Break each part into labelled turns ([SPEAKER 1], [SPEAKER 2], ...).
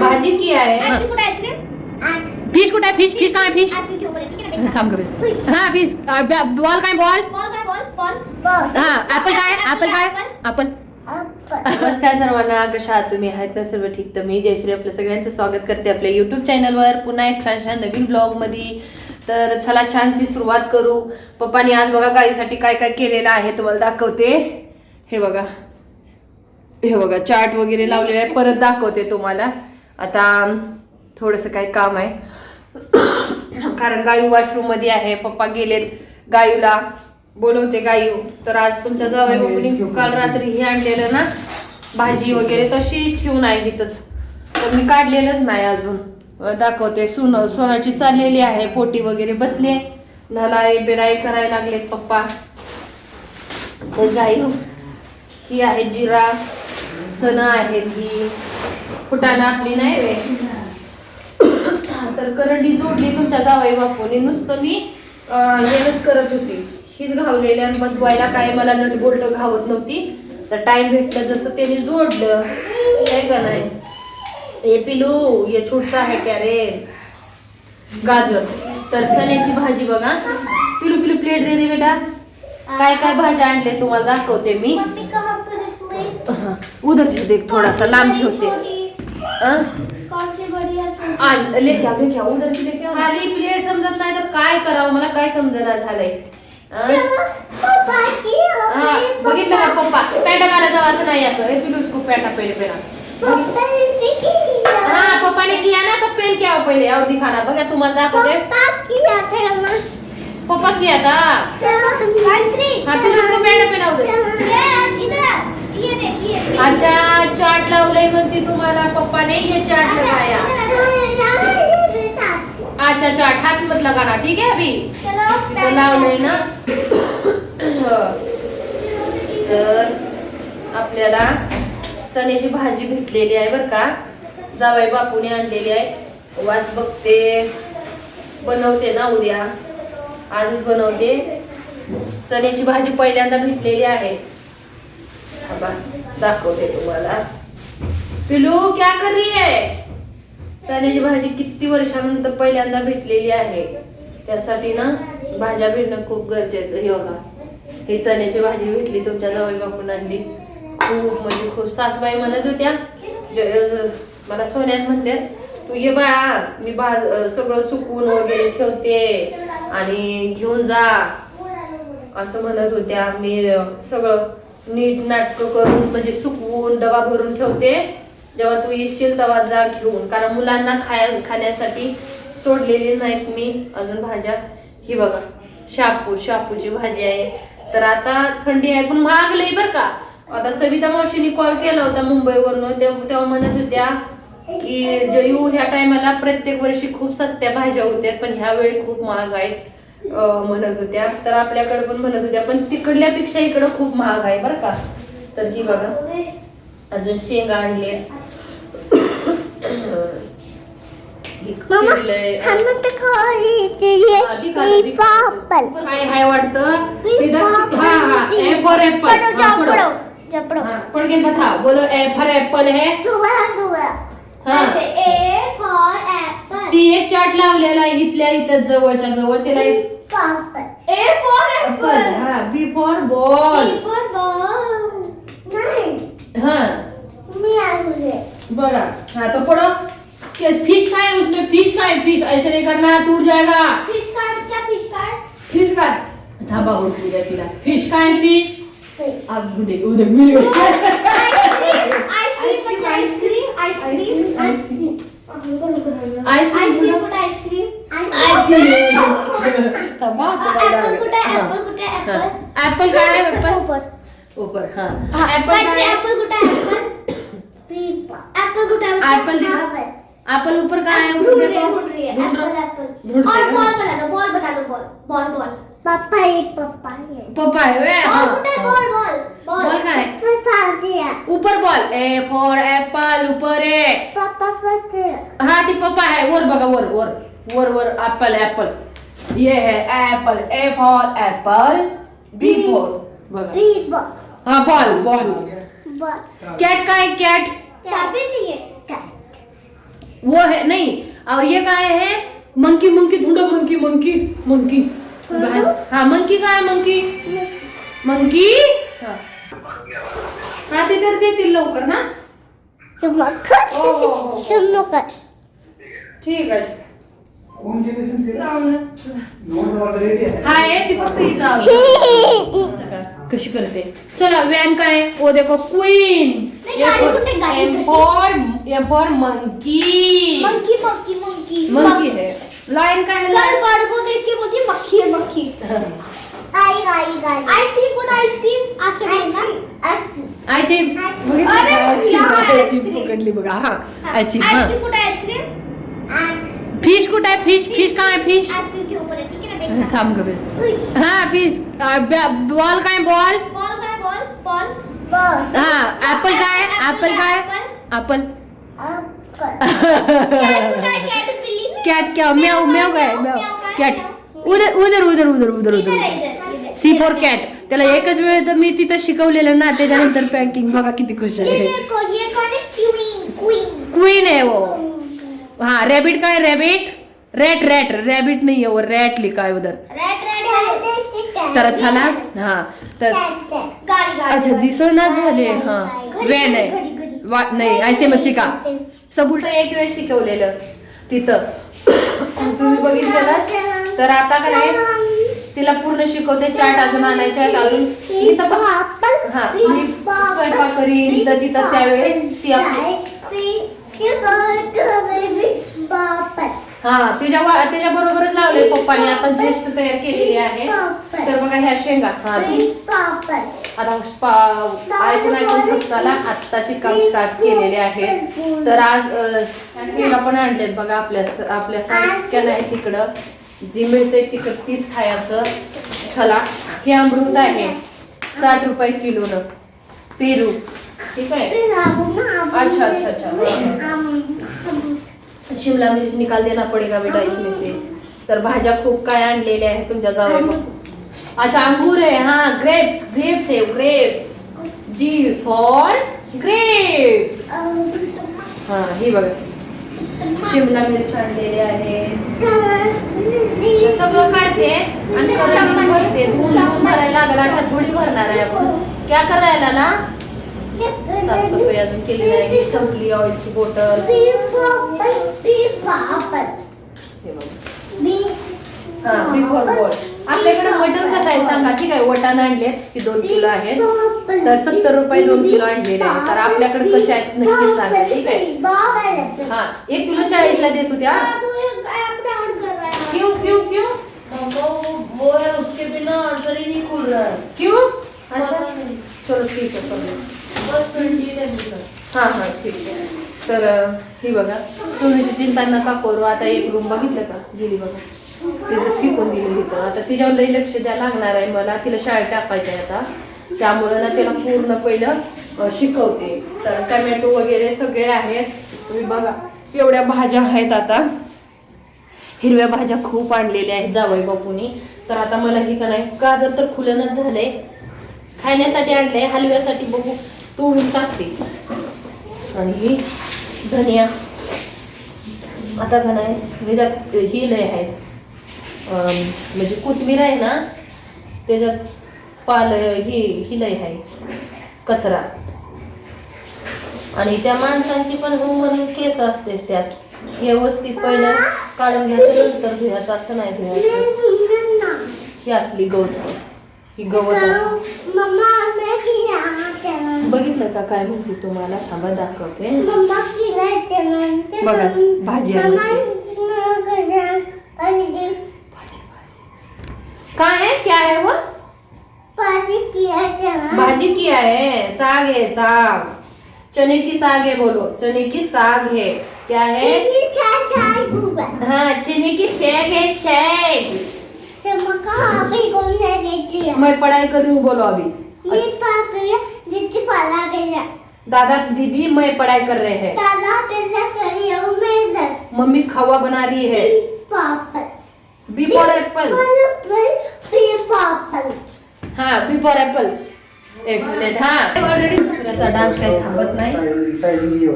[SPEAKER 1] भाजी की आहे?
[SPEAKER 2] फिश कुठे आहे? फिश फिश काय फिश. थांब ग हा फिश. बॉल काय बॉल?
[SPEAKER 3] बॉल काय बॉल? बॉल. बॉल.
[SPEAKER 2] हा ऍपल काय ऍपल काय? ऍपल नमस्कार सर्वांना कशा आहात तुम्ही? आहेत ना सर्व ठीक? तर मी जयश्री आपल्या सगळ्यांचं स्वागत करते आपल्या युट्यूब चॅनलवर पुन्हा एक छान छान नवीन ब्लॉगमध्ये तर चला छानशी सुरुवात करू. पप्पानी आज बघा गाईसाठी काय काय केलेलं आहे तुम्हाला दाखवते. हे बघा. हे बघा चाट वगैरे लावलेलं आहे परत दाखवते तुम्हाला. आता थोडंसं काही काम आहे. कारण गायू वॉशरूममध्ये आहे. पप्पा गेलेत गायूला. बोलवते गायू. तर आज तुमच्या जावई बापूने काल रात्री हे आणलेलं ना भाजी वगैरे तशीच ठेवून आहे तिथंच तर मी काढलेलंच नाही अजून. दाखवते. सुन सोनाची चाललेली आहे. पोटी वगैरे बसले नलाई बिराई करायला लागलेत पप्पा. तर गायू ही आहे जिरा. चणा आहेत ही. फुटाणा आपली नाही तर करंडी जोडली तुमच्या जावई बापूने. नुसतं मी हेच करत होती. हीच घावलेली आणि बसवायला काय मला नट बोल्ट घावत नव्हती. तर टाइम भेटलं जसं त्याने जोडलं. काय का नाही? ए पिलू ये छुटता है क्या रे? गाजर. तर चण्याची भाजी बघा. पिलू पिलू प्लेट दे दे बेटा. काय काय भाज्या आणले तुम्हाला दाखवते मी.
[SPEAKER 3] है
[SPEAKER 2] हाँ, उधर से देख थोड़ा सा लांब ठेवते
[SPEAKER 3] है।
[SPEAKER 2] लेके आ, उधर से आ. खाली प्लेट समजत नाही तर काय करावं? मला काय समजना झालंय? अं?
[SPEAKER 3] पापा की
[SPEAKER 2] हा, बघितलं का पप्पा? पॅन्टा घाला जावं असं नाही याचं. ए पिलू इसको पॅन्टा पहिले पेना
[SPEAKER 3] पापा ने की
[SPEAKER 2] हा पप्पाने किया ना तो पेन क्या हो पहिले और दिखाना बघा तुम्हाला दाखवते. पप्पा किया था
[SPEAKER 3] गायत्री
[SPEAKER 2] हा पिलू इसको पॅन्टा पेना उधर. अच्छा चाट लावलंय म्हणते तुम्हाला. पप्पाने ये चाट लगाया अच्छा चाट हात मत लगाना ठीक है अभी? लावलंय ना. तर आपल्याला चण्याची भाजी भेटलेली आहे बरं का. जावाई बापूने आणलेली आहे. वास बघते. बनवते ना उद्या. आजच बनवते. चण्याची भाजी पहिल्यांदा भेटलेली आहे. थांबा, दाखवते तुम्हाला. पिलू क्या कर रही है? चण्याची भाजी किती वर्षानंतर पहिल्यांदा भेटलेली आहे. त्यासाठी ना भाज्या भेटणं खूप गरजेचं योगा बघा. हे चण्याची भाजी भेटली तुमच्या जवळ बापून आणली. खूप म्हणजे खूप सासूबाई म्हणत होत्या ज- मला सोन्यात म्हणतात तू ये बाळा मी भाज सगळं सुकून वगैरे ठेवते आणि घेऊन जा. असं म्हणत होत्या. मी सगळं नीट नाटकं करून म्हणजे सुकवून डबा भरून ठेवते. जेव्हा तू येशील तेव्हा जा घेऊन. कारण मुलांना खाया खाण्यासाठी सोडलेली नाहीत मी अजून भाज्या. ही बघा शापू शापूची भाजी आहे. तर आता थंडी आहे पण महाग बरं का. आता सविता मावशीने कॉल केला होता मुंबईवरनं. तेव्हा तेव्हा म्हणत होत्या की जयू ह्या टायमाला प्रत्येक वर्षी खूप सस्त्या भाज्या होत्या पण ह्यावेळी खूप महाग आहेत. म्हणत होत्या. तर आपल्याकडे पण म्हणत होत्या पण तिकडल्यापेक्षा इकडं खूप महाग आहे बरं का. तर ही बघा. अजून शेंगा आणले. काय हाय वाटतं. हा हा फॉर बता बोलो ए फॉर ऍपल है. हाँ.
[SPEAKER 3] फॉर एप्पल
[SPEAKER 2] ती एक चाट लावलेला आहे इथल्या इथं जवळच्या जवळ तिला एक
[SPEAKER 3] फॉर
[SPEAKER 2] ऍपल
[SPEAKER 3] एप्पल
[SPEAKER 2] हा B for ball
[SPEAKER 3] B for ball नहीं
[SPEAKER 2] हाँ.
[SPEAKER 3] मैं आ मुझे
[SPEAKER 2] बड़ा हाँ तो पढ़ो. फिश का है उसमें फिश का है फिश ऐसे नहीं करना टूट जाएगा
[SPEAKER 3] है, क्या फिश का है
[SPEAKER 2] फिश का थांबा उठ उद्या तिला. फिश का है फिश उद्या उद्या मिळेल
[SPEAKER 3] आइसक्रीम बच्चा ice cream ice cream
[SPEAKER 2] ice cream.
[SPEAKER 3] कुठे आइसक्रीम
[SPEAKER 2] आइसक्रीम थांबा
[SPEAKER 3] ऍपल कुठे ऍपल कुठे ऍपल
[SPEAKER 2] काय ऍपल
[SPEAKER 3] ऊपर
[SPEAKER 2] ऊपर हाँ
[SPEAKER 3] ऍपल
[SPEAKER 2] काय
[SPEAKER 3] ऍपल कुठे ऍपल कुठे
[SPEAKER 2] ऍपल दिखा ऍपल ऊपर
[SPEAKER 3] रही है
[SPEAKER 2] देखो
[SPEAKER 3] ढूंढ रही है
[SPEAKER 2] ढूंढ
[SPEAKER 3] एप्पल
[SPEAKER 2] रहा
[SPEAKER 3] एप्पल और बॉल बता दो बॉल बता दो बॉल बॉल बॉल पापा ये पापा ये
[SPEAKER 2] पप्पा है। वे
[SPEAKER 3] बॉल
[SPEAKER 2] हाँ, हाँ.
[SPEAKER 3] बॉल बॉल
[SPEAKER 2] बॉल
[SPEAKER 3] दिया।
[SPEAKER 2] ऊपर बॉल। ए फॉर ऍपल ऊपर आहे
[SPEAKER 3] पापा पते
[SPEAKER 2] हा ती पप्पा है। वर बघा वर वर वर वर एप्पल एप्पल। ये है apple. A for apple B for. बघा
[SPEAKER 3] बी बॉल
[SPEAKER 2] हा बॉल बॉल।
[SPEAKER 3] बॉल।
[SPEAKER 2] कॅट काय कॅट।
[SPEAKER 3] क्या भी चाहिए
[SPEAKER 2] वो है नहीं। और ये का है? मंकी मंकी थोड़ा मंकी मंकी मंकी। हाँ मंकी काय आहे मंकी मंकी हा हा, ते तर देतील लवकर ना हो, हो, हो. ठीक आहे
[SPEAKER 1] कोण केले असेल ते?
[SPEAKER 2] जाऊ ना.
[SPEAKER 1] नोंद ऑर्डर रेडी आहे
[SPEAKER 2] हाय ती फक्त इथं आली. कशी करते चला वॅन काय आहे? ओ देखो क्वीन
[SPEAKER 3] नाही, गाडी कुठे? गाडी
[SPEAKER 2] M for M for monkey
[SPEAKER 3] monkey monkey monkey
[SPEAKER 2] monkey है लायन काय है
[SPEAKER 3] कल गाड़ को देख के बोलती है, मक्खी है मक्खी। आई गाई गाई आइसक्रीम को आइसक्रीम? आप सब
[SPEAKER 2] आयची
[SPEAKER 3] अरे,
[SPEAKER 2] आयची
[SPEAKER 3] या,
[SPEAKER 2] आयची
[SPEAKER 3] आईस्क्रीम.
[SPEAKER 2] पकडली बघा हा आयची हा।
[SPEAKER 3] आइसक्रीम को आइसक्रीम?
[SPEAKER 2] फिश कुठं आहे फिश फिश। काय आहे फिश?
[SPEAKER 3] आइसक्रीम के ऊपर है ठीक है ना देखना।
[SPEAKER 2] थांब ग बेस
[SPEAKER 3] उइस.
[SPEAKER 2] हा फिश। बॉल काय बॉल?
[SPEAKER 3] बॉल का है बॉल? बॉल। बॉल।
[SPEAKER 2] हा ऍपल काय ऍपल काय ऍपल कैट क्या म्याऊ म्याऊ काय म्याऊ कॅट उधर उधर उधर उधर उधर उधर उधर सी फॉर कॅट त्याला एकच वेळ तर मी तिथं शिकवलेलं ना त्याच्यानंतर पॅकिंग बघा किती खुश
[SPEAKER 3] ये
[SPEAKER 2] आहे
[SPEAKER 3] देखो ये कौन है क्वीन क्वीन
[SPEAKER 2] क्वीन आहे वो. हा रॅबिट काय? रॅबिट रॅट रॅट रॅबिट नाही आहे वो. रॅट लिखा आहे उधर तर चला हा. तर
[SPEAKER 3] गाड़ी गाड़ी
[SPEAKER 2] अच्छा दिसना झाले. हा. वॅन आहे. वा- नाही ऐसे मत शिका सब उलट एक वेळ शिकवलेलं. तिथं. तुम्ही बघितलेलं? तर आता काय तिला पूर्ण शिकवते चाट अजून आणायचे आहेत अजून. हा मी स्वयंपाक करीन तर तिथं त्यावेळेस ती आपली हा तिच्या वा- तिच्या बरोबरच लावले पप्पाने. आता जेस्ट तयार केलेली आहे. तर बघा ह्या शेंगा. हा आता ऐकून ऐकून फक्ताला आत्ताशी काम स्टार्ट केलेले आहे तर आज शेंगा पण आणलेत बघा आपल्या आपल्या सारख्या नाही तिकडं. जी मिळते तिकडं तीच खायचं. चला हे अमृत आहे. साठ रुपये किलोनं. पेरू. ठीक आहे? अच्छा अच्छा अच्छा. शिमला मिर्च निकाल देना पडेगा बेटा इसमें से. तर भाज्या खूप काय आणलेल्या आहेत तुमच्या जावं अच्छा अंगूर आहे हा ग्रेप्स ग्रेप्स आहे ग्रेप्स जी फॉर ग्रेप्स हा ही बघा. शिमला मिरच आणलेली आहे. हे सगळं काढते आणि भरायला लागला अशा थोडी भरणार आहे आपण. क्या करायला ना? साफसफाई अजून केली नाही संपली ऑइलची बॉटल बिफोर बॉल आपल्याकडे मटन कसं आहे सांगा? ठीक आहे वटाण आणले की दोन किलो आहेत. तर सत्तर रुपये दोन किलो आणलेले आहेत. तर आपल्याकडे कसे आहेत नक्कीच सांगा ठीक आहे? हा एक किलो चाळीसला देत होत्या क्यों क्यों क्यों
[SPEAKER 4] वो है उसके बिना आंसर ही नहीं खुल रहा है.
[SPEAKER 2] क्यों अच्छा. चलो ठीक आहे चलो
[SPEAKER 4] हां
[SPEAKER 2] हां ठीक आहे. तर ही बघा. सोनीची चिंता नका करू? आता एक रूम बघितलं का? गेली बघा. तिचं फिकून दिली तर आता तिच्यावर लई लक्ष द्या लागणार आहे मला. तिला शाळेत टाकायचं आहे आता. त्यामुळं ना तिला पूर्ण पहिलं शिकवते. तर टमॅटो वगैरे सगळे आहेत. तुम्ही बघा. एवढ्या भाज्या आहेत आता. हिरव्या भाज्या खूप आणलेल्या आहेत जावई बापूनी. तर आता मला हे का नाही? गाजर तर खुलनच झालंय. खाण्यासाठी आणलंय. हलव्यासाठी बघू. तोडून टाकते. आणि ही धनिया. आता का आहे ह्याच्यात ही लय आहेत. म्हणजे कोथमीर आहे ना त्याच्यात पाल ही ही लय आहे. कचरा. आणि त्या माणसांची पण म्हणून केस असते त्यात. व्यवस्थित पहिलं काढून घ्यायचं नंतर धुयाचं असं नाही धुयाचं ही असली गवत. ही गवत का काय म्हणते तुम्हाला थांबा दाखवते. बघा, भाजी. भाजी. भाजी काय है क्या है वो? भाजी क्या है. साग है साग. चने की साग है बोलो. चने की साग है. क्या है? हाँ चने की शेग है शेग मैं पढ़ाई कर रही हूँ बोलो अभी। दादा दीदी मैं पढ़ाई कर रहे हैं. मम्मी खवा बना रही है. B for apple. हाँ बी फॉर एप्पल. एक मिनिट हा. ऑलरेडी दुसऱ्याचा डान्स काही थांबत नाही.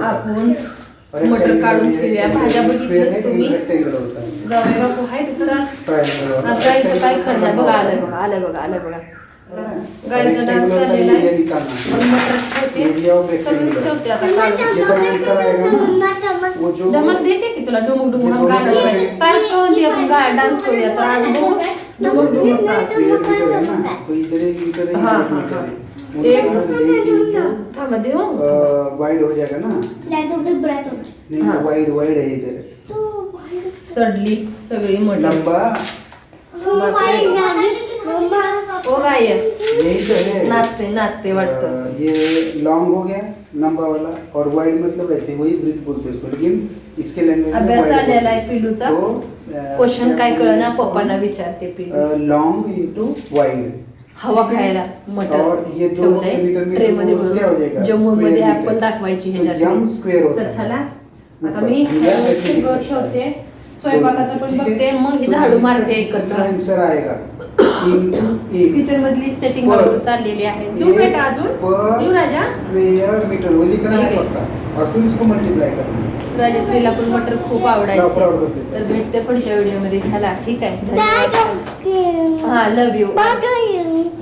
[SPEAKER 2] आपण मटर काढून ठेवूया. भाज्या बघितल्यास
[SPEAKER 1] है,
[SPEAKER 2] तुम्ही.
[SPEAKER 1] है
[SPEAKER 2] जावई बापू आहे तिथं आता इथं काय करणार? बघा आलंय बघा आलंय बघा आलंय बघा. गायचा डान्स चाललेला आहे. मटर ठेवते सगळं. ठेवते आता काढून. धमक देते की तुला? डुमुक डुमुक
[SPEAKER 1] हे
[SPEAKER 2] हम गाणं
[SPEAKER 1] बोलतो
[SPEAKER 2] पाहिजे.
[SPEAKER 1] आहे.
[SPEAKER 2] सारखं म्हणते आपण गा डान्स करूया तर आज बघू डुमुक डुमुक का
[SPEAKER 1] square मीटर है है
[SPEAKER 2] हाँ, हाँ,
[SPEAKER 1] है
[SPEAKER 2] थांबा
[SPEAKER 1] वाइड हो जाएगा ना. नहीं
[SPEAKER 2] हाँ.
[SPEAKER 1] वाइड वाइड है इधर
[SPEAKER 2] सडली सगळी मटर
[SPEAKER 1] लंबा.
[SPEAKER 3] हो मम्मा
[SPEAKER 2] ओ गाय
[SPEAKER 1] यही तो है।
[SPEAKER 2] नाचते नाचते वाटतं.
[SPEAKER 1] अ, ये लॉन्ग हो गया लंबा वाला और वाइड मतलब ऐसे वही ब्रीथ बोलते हैं उसको लेकिन इसके लैंग्वेज
[SPEAKER 2] अभ्यास झालेला आहे पिलूचा क्वेश्चन काय कळ ना पप्पांना विचारते पिलू
[SPEAKER 1] लॉन्ग इंटू वाइड
[SPEAKER 2] हवा खायला मटर
[SPEAKER 1] और ये दो मीटर मीटर
[SPEAKER 2] ट्रे मध्ये
[SPEAKER 1] वो क्या हो
[SPEAKER 2] भरून
[SPEAKER 1] जाएगा
[SPEAKER 2] जम्मू मध्ये
[SPEAKER 1] Square
[SPEAKER 2] ऍपल
[SPEAKER 1] meter.
[SPEAKER 2] दाखवायची
[SPEAKER 1] तो स्क्वेअर
[SPEAKER 2] तर
[SPEAKER 1] होता.
[SPEAKER 2] चला
[SPEAKER 1] है.
[SPEAKER 2] आता मी
[SPEAKER 1] या वैसे लिख
[SPEAKER 2] सगळं
[SPEAKER 1] है.
[SPEAKER 2] ठेवते. स्वयंपाकाचं पण
[SPEAKER 1] ठीक है?
[SPEAKER 2] बघते मग हे
[SPEAKER 1] तो
[SPEAKER 2] झाडू
[SPEAKER 1] इसका
[SPEAKER 2] मारते
[SPEAKER 1] कितना
[SPEAKER 2] एकत्र
[SPEAKER 1] आंसर आएगा
[SPEAKER 2] किचन मधली सेटिंग चाललेली आहे. देऊ बेटा अजून? देऊ राजा?
[SPEAKER 1] स्क्वेयर मीटर वो लिखना है
[SPEAKER 2] ठीक है.
[SPEAKER 1] पक्का और फिर इसको मल्टीप्लाई करना
[SPEAKER 2] राजश्रीला पण मटर खूप आवडायचे. तर भेटते पुढच्या व्हिडिओमध्ये. चला ठीक आहे. हा love you?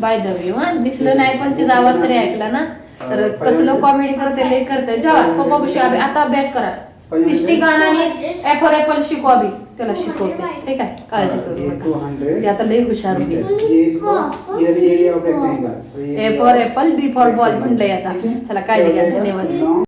[SPEAKER 2] Bye love you हा दिसलं नाही पण तिचा आवाज तरी ऐकला ना. तर कसलं कॉमेडी करते लय करते. जेव्हा पप्पा बुशी आता अभ्यास करा. आणि ऍफर ऍपल शिकू अभि त्याला शिकवते. ठीक आहे काळजी करू ते आता लय हुशार होईल A for apple B for ball म्हणलंय आता? चला काळजी घ्या. धन्यवाद.